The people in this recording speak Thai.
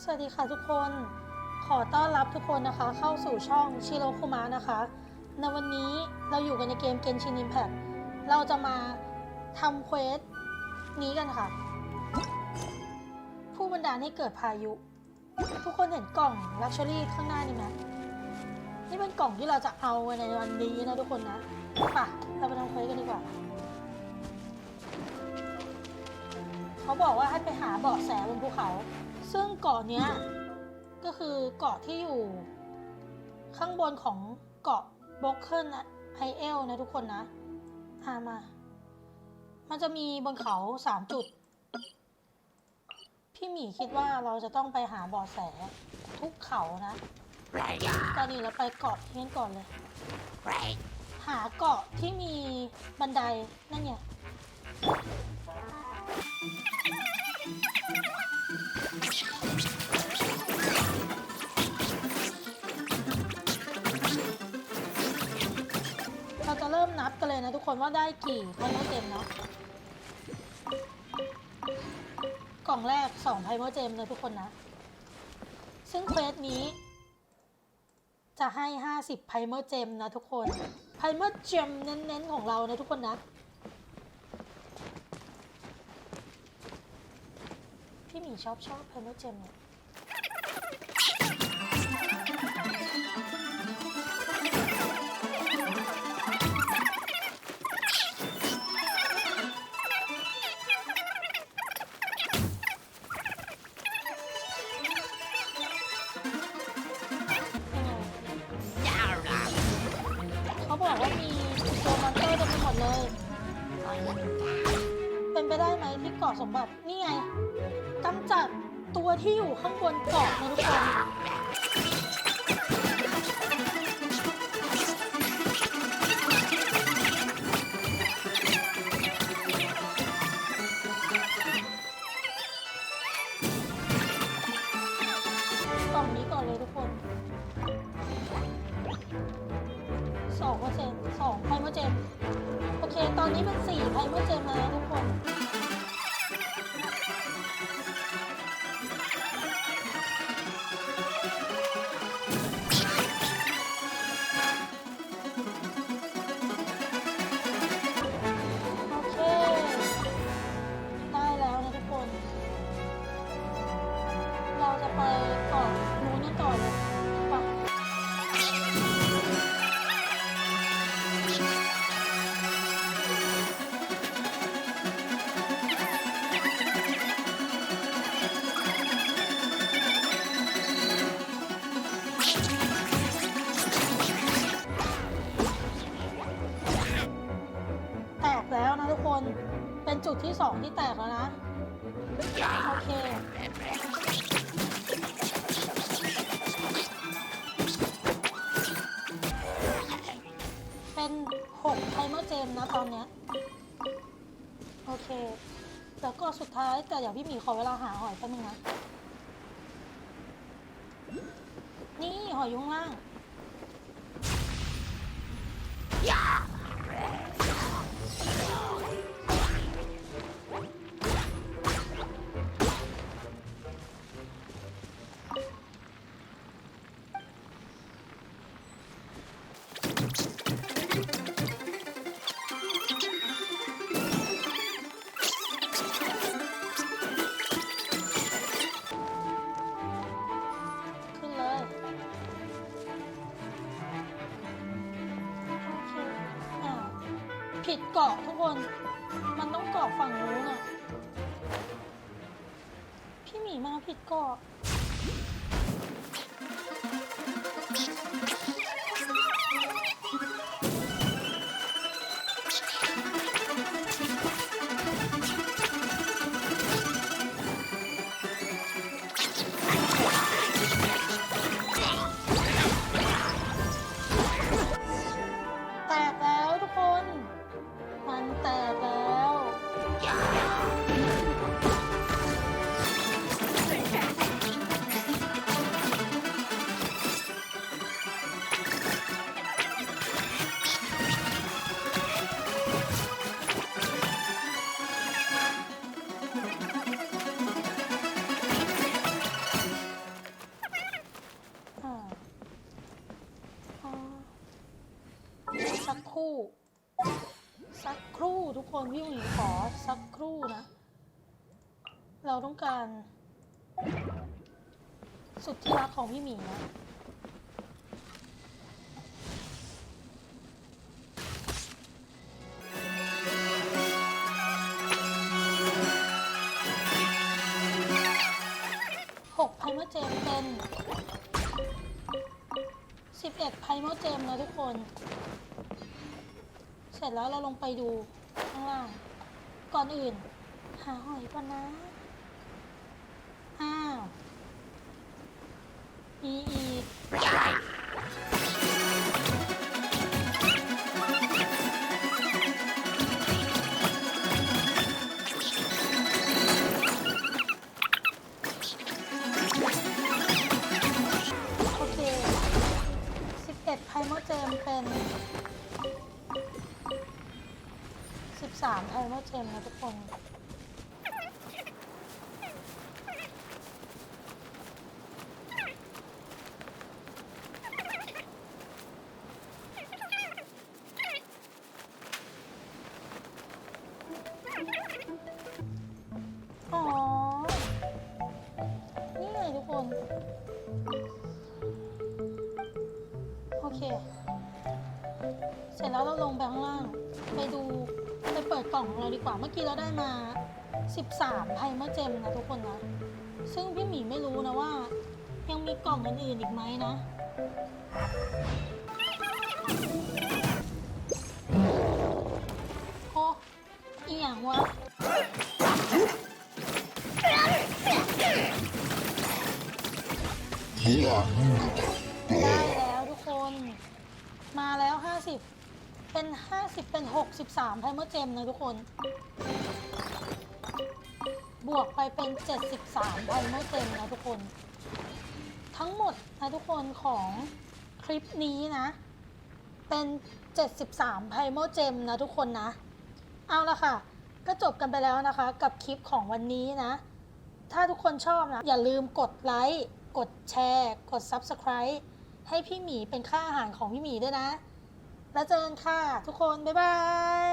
สวัสดีค่ะทุกคน ขอต้อนรับทุกคนนะคะ เข้าสู่ช่องชิโรคุมะนะคะ ในวันนี้เราอยู่กันในเกมเกนชิน i ิมแพ t เราจะมาทำเควสนี้กันค่ะ ผู้บันดาลให้เกิดพายุ ทุกคนเห็นกล่องลักชัวรี่ข้างหน้านี่ไหมนี่เป็นกล่องที่เราจะเอาในวันนี้นะทุกคนนะป่ะเราไปทำเควสกันดีกว่า เขาบอกว่าให้ไปหาเบาะแสบนภูเขา ซึ่งเกาะเนี้ยก็คือเกาะที่อยู่ ข้างบนของเกาะบล็อกเกิลไอเอลนะทุกคนนะหามา มันจะมีบนเขาสามจุด พี่หมีคิดว่าเราจะต้องไปหาบาะแสทุกเขานะก่อนอื่นเราไปเกาะนี้ก่อนเลย หาเกาะที่มีบันไดนั่นไง คนว่าได้กี่ไพเมอร์เจมเนาะกล่องแรก2ไพเมอร์เจมเลยทุกคนนะ ซึ่งเควสนี้ จะให้ 50ไพเมอร์เจมนะทุกคนไพเมอร์เจมเน้นๆของเรานะทุกคนนะ พี่หมีชอบชอบไพเมอร์เจมเนี่ย ไปได้ไหมที่เกาะสมบัติ นี่ไงกำจัดตัวที่อยู่ข้างบนเกาะนะทุกคน กล่องนี้ก่อนเลยทุกคนสองเปอร์เซ็นต์สองไพเมอร์เจมโอเค ตอนนี้เป็นสี่ไพเมอร์เจมแล้วทุกคน น เป็นจุดที่สองที่แตกแล้วนะ โอเค เป็น6ไทเมอร์เจมนะตอนเนี้ย โอเค แล้วก็สุดท้ายแต่เดี๋ยวพี่หมีขอเวลาหาหอยแป๊บนึงนะ นี่หอยยุ่ข้งล่าง ผิดเกาะทุกคน มันต้องเกาะฝั่งนู้นอะพี่หมีมาผิดเกาะ สักครู่ สักครู่ทุกคนพี่หมีขอสักครู่นะ เราต้องการ สุดที่รักของพี่หมีนะหกพันเจมเป็น สิบเอ็ดไพโมเจมนะทุกคน เสร็จแล้วเราลงไปดูข้างล่าง ก่อนอื่น หาหอยก่อนนะ อ้าว มี 13ไพโมเจมนะทุกคนอ๋อนี่ไงทุกคน โอเค เสร็จแล้วเราลงไปข้างล่าง ไปดู เปิดกล่องของเราดีกว่า เมื่อกี้เราได้มา 13ไพเมอร์เจมนะทุกคนนะ ซึ่งพี่หมีไม่รู้นะว่า ยังมีกล่องอื่นๆอีกไหมนะ โอ้อีหยังวะได้แล้ เป็น50เป็น63ไพเมอร์เจมนะทุกคน บวกไปเป็น73ไพเมอร์เจมนะทุกคน ทั้งหมดนะทุกคนของคลิปนี้นะ เป็น73ไพเมอร์เจมนะทุกคนนะ เอาละค่ะ ก็จบกันไปแล้วนะคะ กับคลิปของวันนี้นะ ถ้าทุกคนชอบนะ อย่าลืมกดไลค์กดแชร์ กด Subscribe ให้พี่หมีเป็นค่าอาหารของพี่หมีด้วยนะ แล้วเจอกันค่ะ ทุกคน บ๊ายบาย